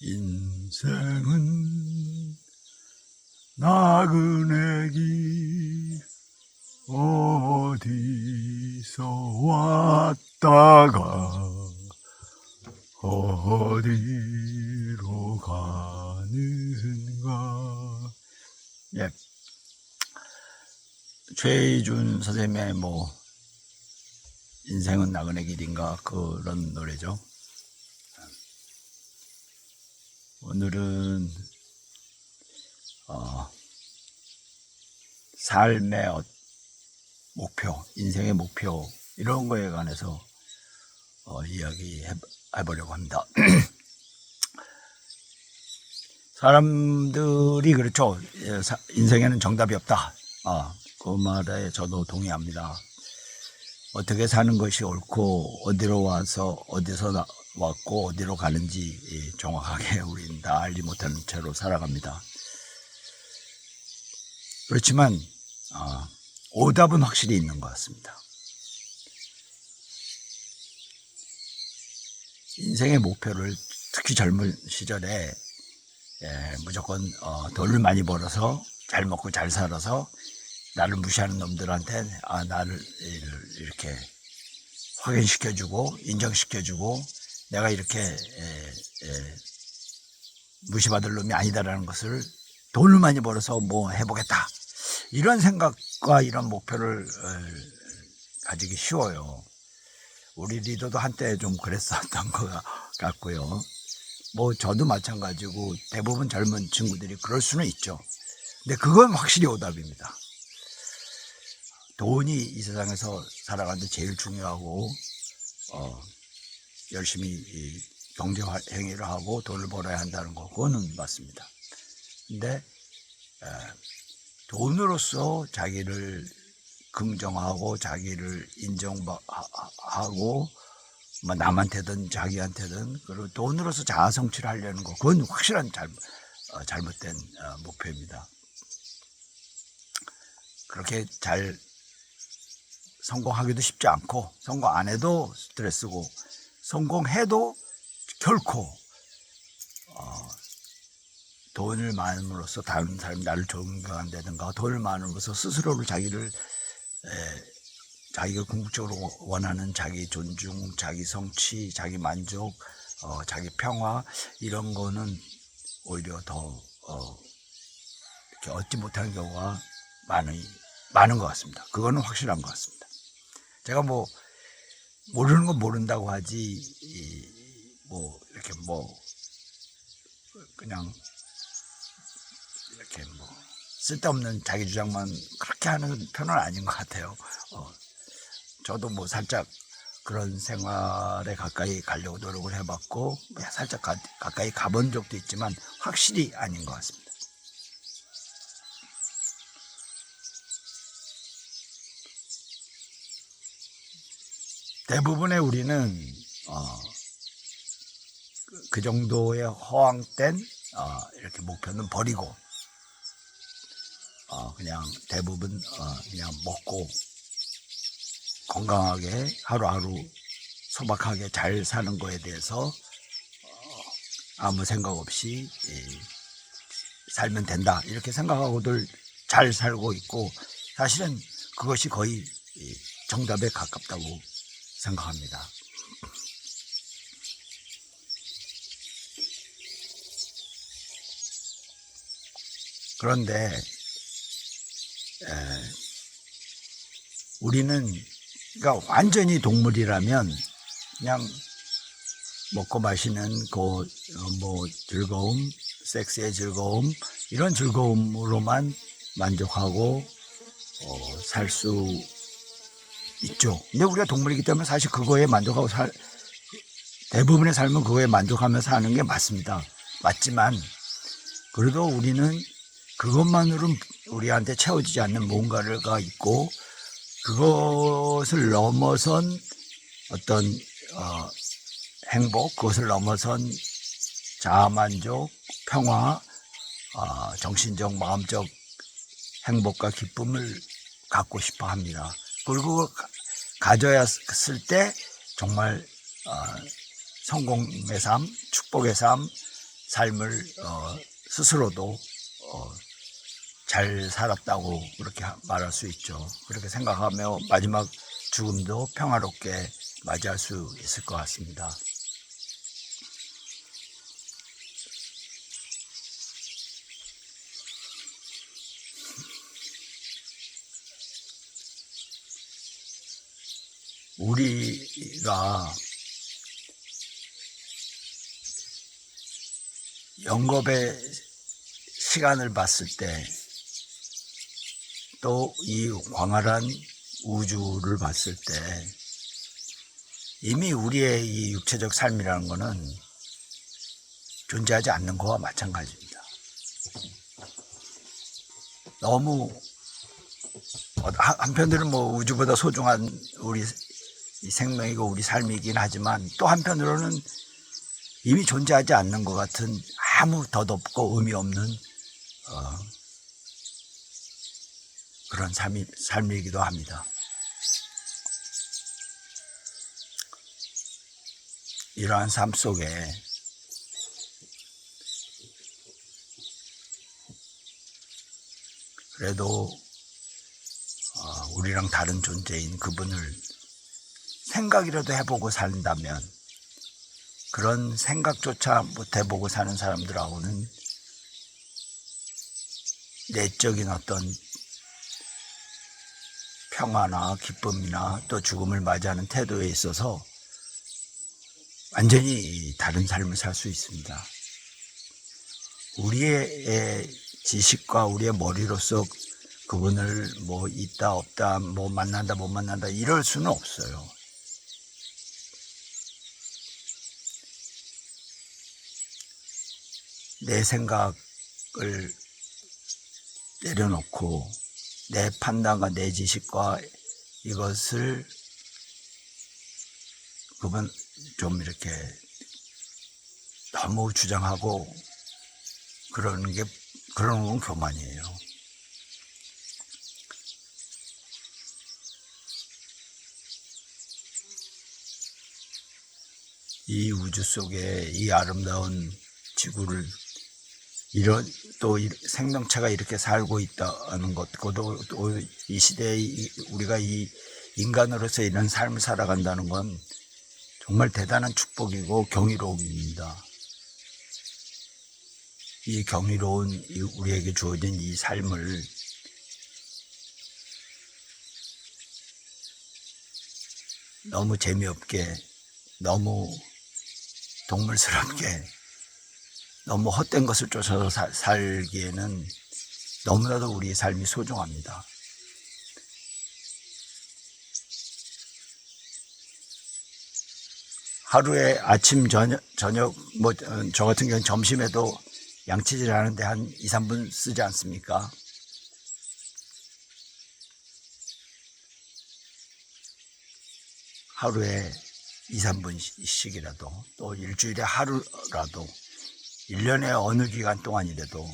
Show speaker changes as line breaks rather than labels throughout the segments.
인생은 나그네기 어디서 왔다가 어디로 가는가 예. 최희준 선생님의 뭐 인생은 나그네 길인가 그런 노래죠. 오늘은 어, 삶의 어- 목표, 인생의 목표 이런 거에 관해서 어, 이야기해 해보려고 합니다. 사람들이 그렇죠. 예, 사- 인생에는 정답이 없다. 아, 그 말에 저도 동의합니다. 어떻게 사는 것이 옳고 어디로 와서 어디서 나- 왔고 어디로 가는지 예, 정확하게 우리는 다 알지 못하는 채로 살아갑니다. 그렇지만 아, 오답은 확실히 있는 것 같습니다. 인생의 목표를 특히 젊은 시절에 예, 무조건 어, 돈을 많이 벌어서 잘 먹고 잘 살아서 나를 무시하는 놈들한테 아 나를 이렇게 확인시켜주고 인정시켜주고 내가 이렇게 무시받을 놈이 아니다라는 것을 돈을 많이 벌어서 뭐 해보겠다 이런 생각과 이런 목표를 어, 가지기 쉬워요. 우리 리더도 한때 좀 그랬었던 것 같고요. 뭐 저도 마찬가지고 대부분 젊은 친구들이 그럴 수는 있죠. 근데 그건 확실히 오답입니다. 돈이 이 세상에서 살아가는데 제일 중요하고 어, 열심히 이 경제 화- 행위를 하고 돈을 벌어야 한다는 거 그거는 맞습니다. 근데 에, 돈으로서 자기를 긍정하고 자기를 인정하고 뭐 남한테든 자기한테든 그리고 돈으로서 자아 성취를 하려는 거 그건 확실한 잘, 어, 잘못된 어, 목표입니다. 그렇게 잘 성공하기도 쉽지 않고 성공 안 해도 스트레스고 성공해도 결코 어, 돈을 많음으로써 다른 사람이 나를 존경한다든가 돈을 많음으로써 스스로를 자기를 에, 자기가 궁극적으로 원하는 자기 존중, 자기 성취, 자기 만족, 어, 자기 평화 이런 거는 오히려 더 어, 이렇게 얻지 못하는 경우가 많이 많은 것 같습니다. 그거는 확실한 것 같습니다. 제가 뭐 모르는 건 모른다고 하지 이, 뭐 이렇게 뭐 그냥 이렇게 뭐 쓸데없는 자기 주장만 그렇게 하는 편은 아닌 것 같아요. 어, 저도 뭐 살짝 그런 생활에 가까이 가려고 노력을 해봤고 뭐 살짝 가, 가까이 가본 적도 있지만 확실히 아닌 것 같습니다. 대부분의 우리는 어, 그, 그 정도의 허황된 어, 이렇게 목표는 버리고 어, 그냥 대부분 어, 그냥 먹고 건강하게 하루하루 소박하게 잘 사는 거에 대해서 어, 아무 생각 없이 예, 살면 된다. 이렇게 생각하고들 잘 살고 있고 사실은 그것이 거의 예, 정답에 가깝다고 생각합니다. 그런데 에, 우리는 그러니까 완전히 동물이라면 그냥 먹고 마시는 그 뭐 즐거움, 섹스의 즐거움 이런 즐거움으로만 만족하고 어, 살수 있죠. 근데 우리가 동물이기 때문에 사실 그거에 만족하고 살 대부분의 삶은 그거에 만족하며 사는 게 맞습니다. 맞지만 그래도 우리는 그것만으로는 우리한테 채워지지 않는 뭔가가 있고 그것을 넘어선 어떤 어, 행복, 그것을 넘어선 자아만족, 평화, 어, 정신적, 마음적 행복과 기쁨을 갖고 싶어 합니다. 그리고 그걸 가- 가져야했을 때 정말 어, 성공의 삶, 축복의 삶, 삶을 어, 스스로도 어, 잘 살았다고 그렇게 하- 말할 수 있죠. 그렇게 생각하며 마지막 죽음도 평화롭게 맞이할 수 있을 것 같습니다. 우리가 영겁의 시간을 봤을 때 또 이 광활한 우주를 봤을 때 이미 우리의 이 육체적 삶이라는 것은 존재하지 않는 거와 마찬가지입니다. 너무 어, 한- 한편으로는 뭐 우주보다 소중한 우리 이 생명이고 우리 삶이긴 하지만 또 한편으로는 이미 존재하지 않는 것 같은 아무 덧없고 의미 없는 어, 그런 삶이, 삶이기도 합니다. 이러한 삶 속에 그래도 어, 우리랑 다른 존재인 그분을 생각이라도 해보고 산다면 그런 생각조차 못 해보고 사는 사람들하고는 내적인 어떤 평화나 기쁨이나 또 죽음을 맞이하는 태도에 있어서 완전히 다른 삶을 살 수 있습니다. 우리의 지식과 우리의 머리로서 그분을 뭐 있다 없다 뭐 만난다 못 만난다 이럴 수는 없어요. 내 생각을 내려놓고 내 판단과 내 지식과 이것을 그분 좀 이렇게 너무 주장하고 그러는 게 그러는 건 교만이에요. 이 우주 속에 이 아름다운 지구를 이런 또 이- 생명체가 이렇게 살고 있다는 것도 또이 시대에 이- 우리가 이 인간으로서 이런 삶을 살아간다는 건 정말 대단한 축복이고 경이로움입니다. 이 경이로운 이 우리에게 주어진 이 삶을 너무 재미없게 너무 동물스럽게 너무 헛된 것을 쫓아서 살- 살기에는 너무나도 우리의 삶이 소중합니다. 하루에 아침, 저녁, 저녁, 뭐, 어, 저 같은 경우는 점심에도 양치질 하는데 한 2, 3분 쓰지 않습니까? 하루에 2, 3분씩이라도 또 일주일에 하루라도 1년에 어느 기간 동안이라도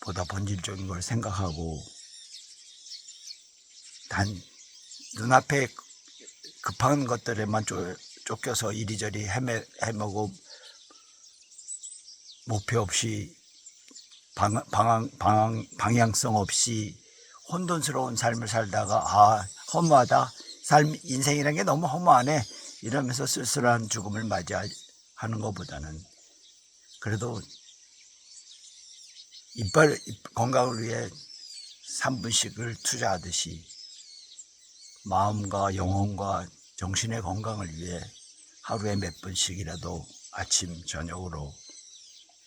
보다 본질적인 걸 생각하고 단 눈앞에 급한 것들에만 쫓, 쫓겨서 이리저리 헤매, 헤매고 목표 없이 방, 방향, 방향, 방향성 없이 혼돈스러운 삶을 살다가 아 허무하다. 삶 인생이라는 게 너무 허무하네. 이러면서 쓸쓸한 죽음을 맞이하는 것보다는 그래도 이빨 건강을 위해 3분씩을 투자하듯이 마음과 영혼과 정신의 건강을 위해 하루에 몇 분씩이라도 아침 저녁으로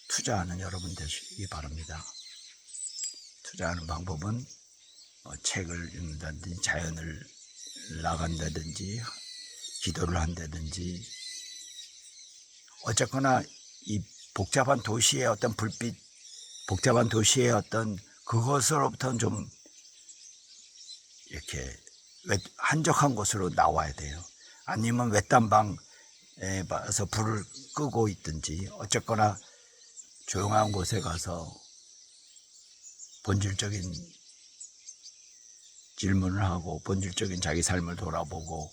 투자하는 여러분 되시기 바랍니다. 투자하는 방법은 뭐 책을 읽는다든지 자연을 나간다든지 기도를 한다든지 어쨌거나 이 복잡한 도시의 어떤 불빛 복잡한 도시의 어떤 그것으로부터는 좀 이렇게 외- 한적한 곳으로 나와야 돼요. 아니면 외딴방에 가서 불을 끄고 있든지 어쨌거나 조용한 곳에 가서 본질적인 질문을 하고 본질적인 자기 삶을 돌아보고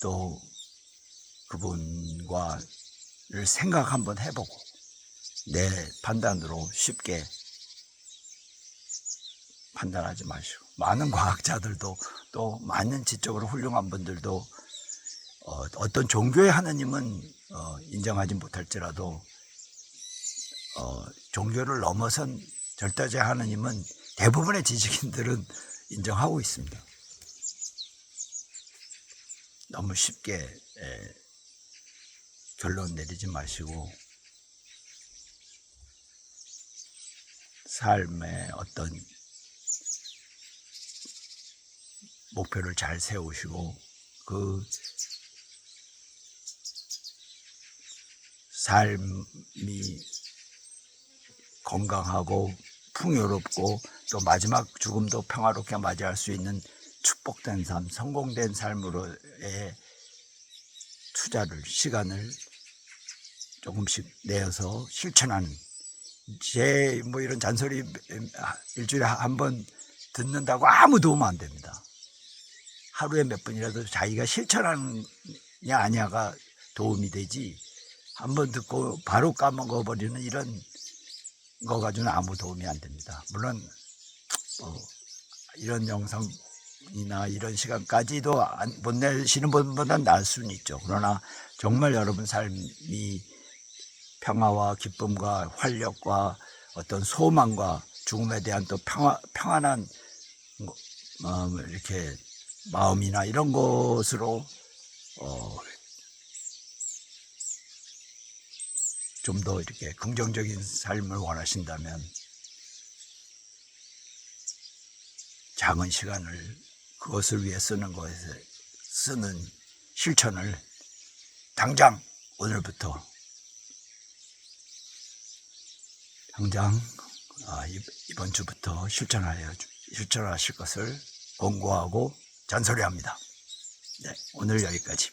또 그분과를 생각 한번 해보고 내 판단으로 쉽게 판단하지 마시고 많은 과학자들도 또 많은 지적으로 훌륭한 분들도 어, 어떤 종교의 하나님은 어, 인정하지 못할지라도 어, 종교를 넘어선 절대적 하나님은 대부분의 지식인들은 인정하고 있습니다. 너무 쉽게 에, 결론 내리지 마시고 삶의 어떤 목표를 잘 세우시고 그 삶이 건강하고 풍요롭고 또 마지막 죽음도 평화롭게 맞이할 수 있는 축복된 삶, 성공된 삶으로의 투자를 시간을 조금씩 내어서 실천하는 제 뭐 이런 잔소리 일주일에 한 번 듣는다고 아무 도움 안 됩니다. 하루에 몇 번이라도 자기가 실천하느냐 아니냐가 도움이 되지 한 번 듣고 바로 까먹어 버리는 이런 거 가지고는 아무 도움이 안 됩니다. 물론 뭐 이런 영상이나 이런 시간까지도 안- 못 내시는 분보다는 나을 수는 있죠. 그러나 정말 여러분 삶이 평화와 기쁨과 활력과 어떤 소망과 죽음에 대한 또 평화, 평안한 뭐, 어, 이렇게 마음이나 이런 것으로 어, 좀 더 이렇게 긍정적인 삶을 원하신다면 작은 시간을 그것을 위해 쓰는 것에 쓰는 실천을 당장 오늘부터 당장 아, 이- 이번 주부터 실천하여 주- 실천하실 것을 권고하고 잔소리합니다. 네, 오늘 여기까지.